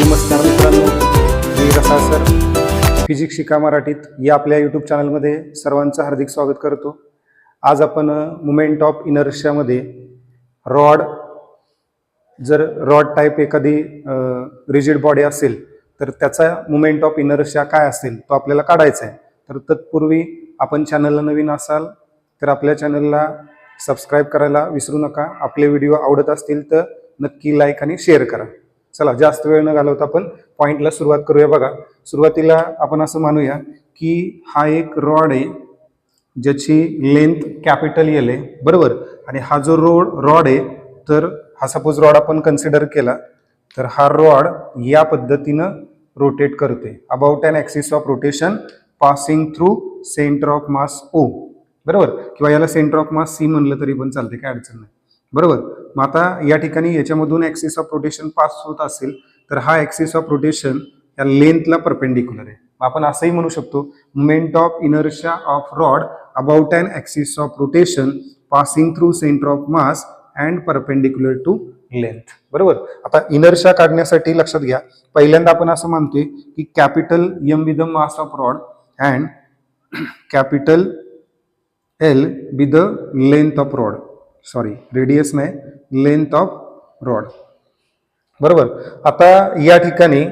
नमस्कार मित्रांनो मी रसा सर फिजिक्स शिका मराठीत या आपल्या यूट्यूब चॅनलमध्ये सर्वांचं हार्दिक स्वागत करतो. आज आपण मुमेंट ऑफ इनर्शियामध्ये रॉड जर रॉड टाईप एखादी रिजिड बॉडी असेल तर त्याचा मुमेंट ऑफ इनर्शिया काय असेल तो आपल्याला काढायचा आहे. तर तत्पूर्वी आपण चॅनलला नवीन असाल तर आपल्या चॅनलला सबस्क्राईब करायला विसरू नका. आपले व्हिडिओ आवडत असतील तर नक्की लाईक आणि शेअर करा. चला जास्त वेळ न घालवता आपण पॉइंटला सुरुवात करूया बघा. सुरुवातीला आपण असं मानूया की हा एक रॉड आहे ज्याची लेंथ कॅपिटल एल आहे बरोबर? आणि हा जो रोड रॉड आहे तर हा सपोज रॉड आपण कन्सिडर केला तर हा रॉड या पद्धतीनं रोटेट करते. About an axis of rotation passing through centre of mass O बरोबर? किंवा याला सेंटर ऑफ मास सी म्हणलं तरी पण चालते काय अडचण नाही. बरोबर? मग आता या ठिकाणी याच्यामधून ॲक्सिस ऑफ रोटेशन पास होत असेल तर हा ॲक्सिस ऑफ रोटेशन या लेंथला परपेंडिक्युलर आहे. आपण असंही म्हणू शकतो moment of inertia of rod about and axis of rotation passing through centre of mass and perpendicular to length बरोबर? आता इनर्शिया काढण्यासाठी लक्षात घ्या. पहिल्यांदा आपण असं मानतोय की capital M be the mass of rod and capital L be the length of rod sorry radius नाही. Length of rod. बरोबर? आता या ठिकाणी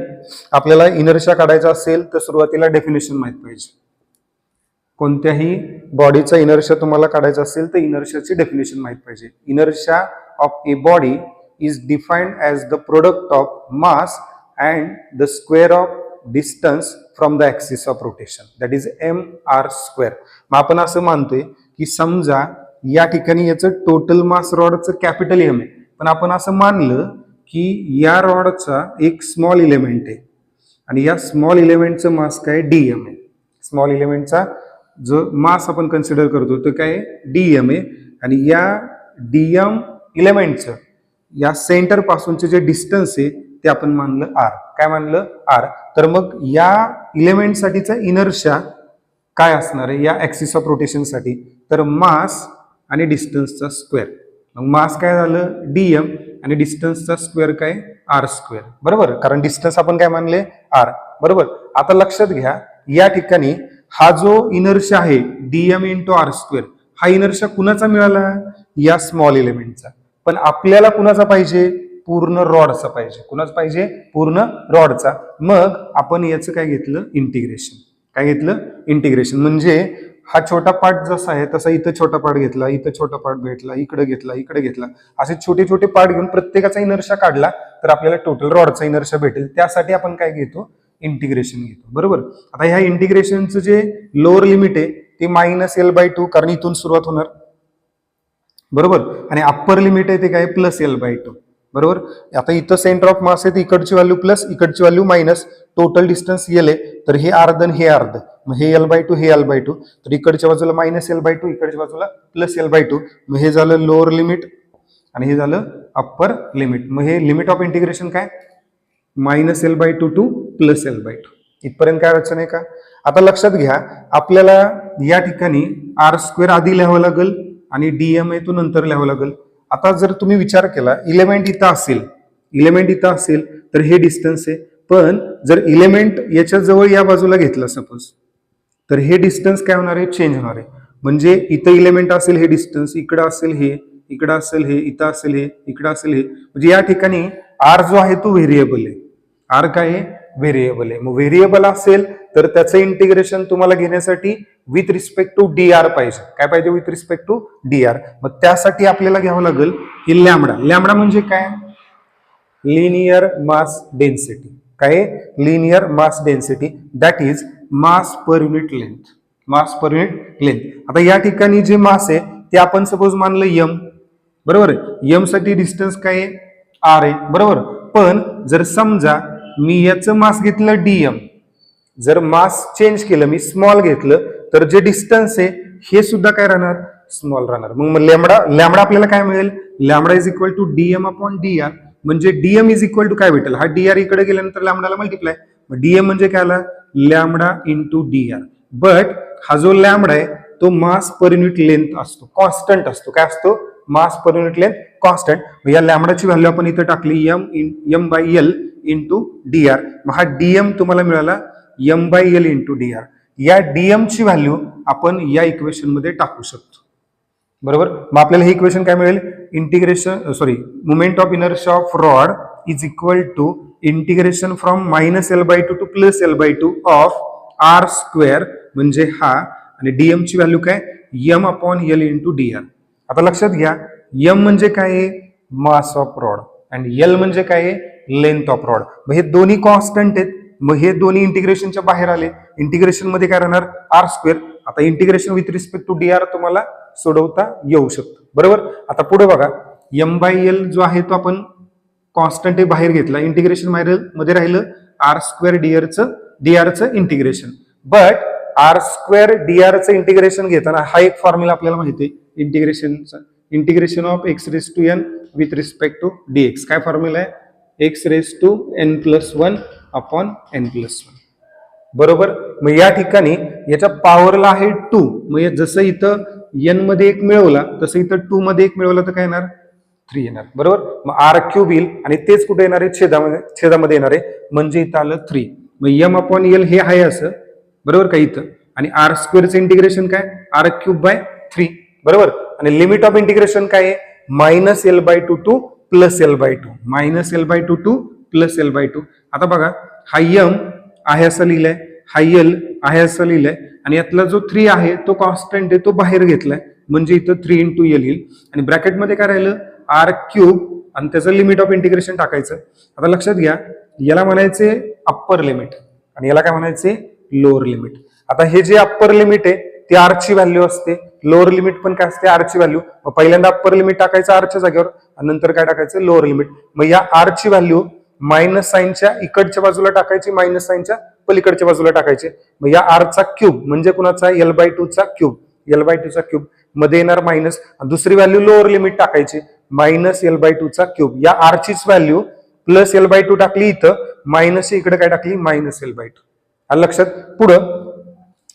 आपल्याला इनर्शिया काढायचा असेल तर सुरुवातीला डेफिनेशन माहीत पाहिजे. कोणत्याही बॉडीचा इनर्शिया तुम्हाला काढायचा असेल तर इनर्शियाची डेफिनेशन माहीत पाहिजे. Inertia of a body is defined as the product of mass and the square of distance from the axis of rotation that is M R square मग आपण असं मानतोय की समजा या ठिकाणी याचं टोटल मास रॉडचं कॅपिटल एम आहे. पण आपण असं मानलं की या रॉडचा एक स्मॉल इलेमेंट आहे. आणि या स्मॉल इलेमेंटचं मास काय? डी एम आहे स्मॉल इलेमेंटचा जो मास आपण कन्सिडर करतो तो काय डी एम आहे. आणि या डी एम इलेमेंटचं या सेंटरपासूनचे जे डिस्टन्स आहे ते आपण मानलं आर काय मानलं? आर तर मग या इलेमेंटसाठीचा इनर्शा काय असणार आहे? या ॲक्सिस ऑफ रोटेशनसाठी तर मास आणि डिस्टन्सचा स्क्वेअर. मग मास काय झालं? डी एम आणि डिस्टन्सचा स्क्वेअर काय? R square. बरोबर? कारण डिस्टन्स आपण काय मानले? आर. बरोबर? आता लक्षात घ्या या ठिकाणी हा जो इनर्शिया आहे D M into R square हा इनर्शिया कुणाचा मिळाला? या स्मॉल इलेमेंटचा. पण आपल्याला कुणाचा पाहिजे? पूर्ण रॉडचा पाहिजे. कुणाचा पाहिजे? पूर्ण रॉडचा. मग आपण याचं काय घेतलं? इंटिग्रेशन. काय घेतलं? इंटिग्रेशन. म्हणजे हा छोटा पार्ट जसा आहे तसा इथं छोटा पार्ट घेतला इथं छोटा पार्ट भेटला इकडे घेतला इकडे घेतला. असे छोटे छोटे पार्ट घेऊन प्रत्येकाचा इनर्शा काढला तर आपल्याला टोटल रॉडचा इनर्शा भेटेल. त्यासाठी आपण काय घेतो? इंटिग्रेशन घेतो. बरोबर? आता ह्या इंटिग्रेशनचं जे लोअर लिमिट आहे ते मायनस एल बाय टू कारण इथून सुरुवात होणार. बरोबर? आणि अप्पर लिमिट आहे ते काय? प्लस एल बाय टू बरोबर? आता इथं सेंटर ऑफ मास आहे इकडची व्हॅल्यू प्लस इकडची value minus total distance L आहे तर हे अर्ध हे अर्ध. मग हे एल बाय टू हे एल बाय टू तर इकडच्या बाजूला मायनस एल बाय टू इकडच्या बाजूला प्लस एल बाय टू मग हे झालं लोअर लिमिट आणि हे झालं अप्पर लिमिट मग हे लिमिट ऑफ इंटिग्रेशन काय? Minus L by two to plus L by two इथपर्यंत काय अडचण आहे का? आता लक्षात घ्या आपल्याला या ठिकाणी आर स्क्वेअर आधी लिहावं लागेल आणि डीएम आहे तो नंतर लिहावं लागेल. आता जर तुम्ही विचार केला इलेमेंट इथं असेल इलेमेंट इथं असेल तर हे डिस्टन्स आहे. पण जर इलेमेंट याच्या जवळ या बाजूला घेतलं सपोज तर हे डिस्टन्स काय होणार आहे? चेंज होणार आहे. म्हणजे इथं इलेमेंट असेल हे डिस्टन्स इकडं असेल हे इकडं असेल हे इथं असेल हे इकडं असेल हे. म्हणजे या ठिकाणी आर जो आहे तो व्हेरिएबल आहे. आर काय आहे? व्हेरिएबल आहे. मग व्हेरिएबल असेल तर त्याचं इंटिग्रेशन तुम्हाला घेण्यासाठी with respect to D R पाहिजे. काय पाहिजे with respect to D R मग त्यासाठी आपल्याला घ्यावं लागेल की लॅमडा. लॅमडा म्हणजे काय? लिनियर मास डेन्सिटी काय linear mass density that is mass per unit length mass per unit length आता या ठिकाणी जे मास आहे ते आपण सपोज मानलं यम बरोबर आहे? यमसाठी डिस्टन्स काय आहे? आर आहे. बरोबर? पण जर समजा मी याचं मास घेतलं डीएम जर मास चेंज केलं मी स्मॉल घेतलं तर जे डिस्टन्स आहे हे सुद्धा काय राहणार? स्मॉल राहणार. मग लॅमडा लॅमडा आपल्याला काय मिळेल? Lambda is equal to DM upon D R म्हणजे डीएम इज इक्वल टू काय भेटेल? हा डी आर इकडे गेल्यानंतर लॅमडाला मल्टिप्लाय डीएम म्हणजे काय आला? Lambda into D R but हा जो लॅमडा आहे तो मास पर युनिट लेंथ असतो. कॉन्स्टंट असतो. काय असतो? Mass per unit length constant या लॅमडाची व्हॅल्यू आपण इथं टाकली M M by L into D R मग हा डीएम तुम्हाला मिळाला M by L into D R या डीएमची व्हॅल्यू आपण या इक्वेशनमध्ये टाकू शकतो. बरोबर? मग आपल्याला हे इक्वेशन काय मिळेल? Integration sorry moment of inertia of rod is equal to integration from minus L by two to plus L by two of R square म्हणजे हा आणि डीएम ची व्हॅल्यू काय? M upon L into D R आता लक्षात घ्या M म्हणजे काय आहे? Mass of rod and L म्हणजे काय आहे? लेंथ ऑफ रॉड मग हे दोन्ही कॉन्स्टंट आहेत. मग हे दोन्ही इंटिग्रेशनच्या बाहेर आले. इंटिग्रेशनमध्ये काय राहणार? आर स्क्वेअर आता integration with respect to D R तुम्हाला सोडवता येऊ शकतं. बरोबर? आता पुढे बघा. एम बाय एल जो आहे तो आपण कॉन्स्टंट बाहेर घेतला. इंटिग्रेशनमध्ये राहिलं आर स्क्वेअर डीआरचं डीआरचं इंटिग्रेशन बट आर स्क्वेअर डीआरचं इंटिग्रेशन घेताना हा एक फॉर्म्युला आपल्याला माहिती आहे. इंटिग्रेशनचा integration of X raise to N with respect to D X काय फॉर्म्युला आहे? X raise to N plus one upon N plus one बरोबर? मग या ठिकाणी याच्या पॉवरला आहे टू मग जसं इथं एनमध्ये एक मिळवला तसं इथं टू मध्ये एक मिळवलं तर काय येणार? थ्री येणार. बरोबर? मग आर क्यूब येईल आणि तेच कुठे येणार आहे? छेदामध्ये छेदामध्ये येणार आहे. म्हणजे इथं आलं थ्री मग एम अपॉन एल हे आहे असं. बरोबर का इथं? आणि आर स्क्वेअरचं इंटिग्रेशन काय? आर क्यूब बाय थ्री बरोबर? आणि लिमिट ऑफ इंटिग्रेशन काय आहे? Minus L by two to plus L by two minus L by two to plus L by two आता बघा हायम आहे असं लिहिलंय हायल आहे असं लिहिलंय आणि यातला जो थ्री आहे तो कॉन्स्टंट आहे तो बाहेर घेतलाय. म्हणजे इथं थ्री इंटू एल येईल. आणि ब्रॅकेटमध्ये काय राहिलं? आर क्यूब आणि त्याचं लिमिट ऑफ इंटिग्रेशन टाकायचं. आता लक्षात घ्या याला म्हणायचे अप्पर लिमिट आणि याला काय म्हणायचे? लोअर लिमिट आता हे जे अप्पर लिमिट आहे ती आरची व्हॅल्यू असते. लोअर लिमिट पण काय असते? आरची व्हॅल्यू मग पहिल्यांदा अप्पर लिमिट टाकायचं आरच्या जागेवर आणि नंतर काय टाकायचं? लोअर लिमिट मग या आरची व्हॅल्यू मायनस साईनच्या इकडच्या बाजूला टाकायची मायनस साईनच्या पलीकडच्या बाजूला टाकायचे. मग या आरचा क्यूब म्हणजे कुणाचा? एल बाय टूचा क्यूब एल बाय टूचा क्यूबमध्ये येणार मायनस दुसरी व्हॅल्यू लोअर लिमिट टाकायची. मायनस एल बाय टूचा क्यूब या आरचीच value plus L by two टाकली इथं मायनस इकडे काय टाकली? मायनस एल बाय टू लक्षात? पुढं.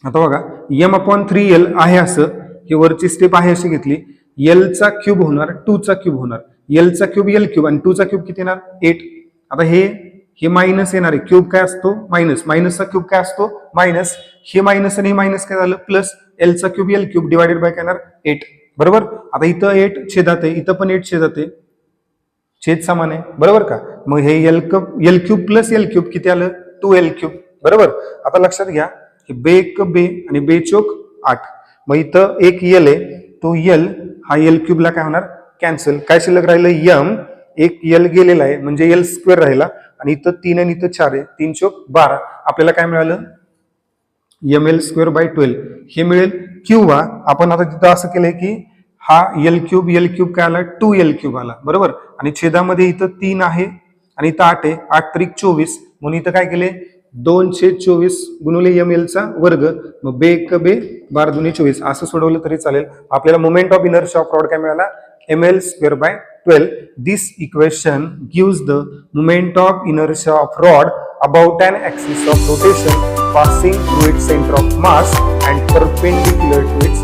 आता बघा. एम अपॉन थ्री एल आहे असं. ही वरची स्टेप आहे अशी घेतली. एलचा क्यूब होणार टूचा क्यूब होणार. एलचा क्यूब एल क्यूब आणि टूचा क्यूब किती येणार? एट आता हे हे मायनस येणार. आहे क्यूब काय असतो? मायनस मायनसचा क्यूब काय असतो? मायनस हे मायनस आणि हे मायनस काय झालं? Plus एलचा cube L cube divided by काय येणार? एट बरोबर? आता इथं एट छेदात आहे. इथं पण एट छेदात आहे. छेद समान आहे. बरोबर का? मग हे L cube L cube plus L cube किती आलं? टू एल क्यूब बरोबर? आता लक्षात घ्या. की बे एक बे आणि बे चोक आठ. मग इथं एक एल आहे. तो यल हा एल क्यूबला काय होणार? कॅन्सल काय शिल्लक राहिलं? यम एक यल गेलेला आहे म्हणजे एल स्क्वेअर राहिला. आणि इथं तीन आणि इथं चार आहे. तीन चोक बारा. आपल्याला काय मिळालं? M L square by twelve हे मिळेल किंवा आपण आता तिथं असं केलंय की हा एल क्यूब एल क्यूब काय आला? टू एल क्यूब आला. बरोबर? आणि छेदामध्ये इथं तीन आहे आणि इथं आठ आहे. आठ त्रिक चोवीस. म्हणून इथं काय केले दोनशे चोवीस गुणुले एम एलचा वर्ग. मग बे एक बे बार दोन्ही चोवीस. असं सोडवलं तरी चालेल. आपल्याला moment of inertia of rod काय मिळाला? M L square by 12 this equation gives the moment of inertia of rod about an axis of rotation passing through its center of mass and perpendicular to its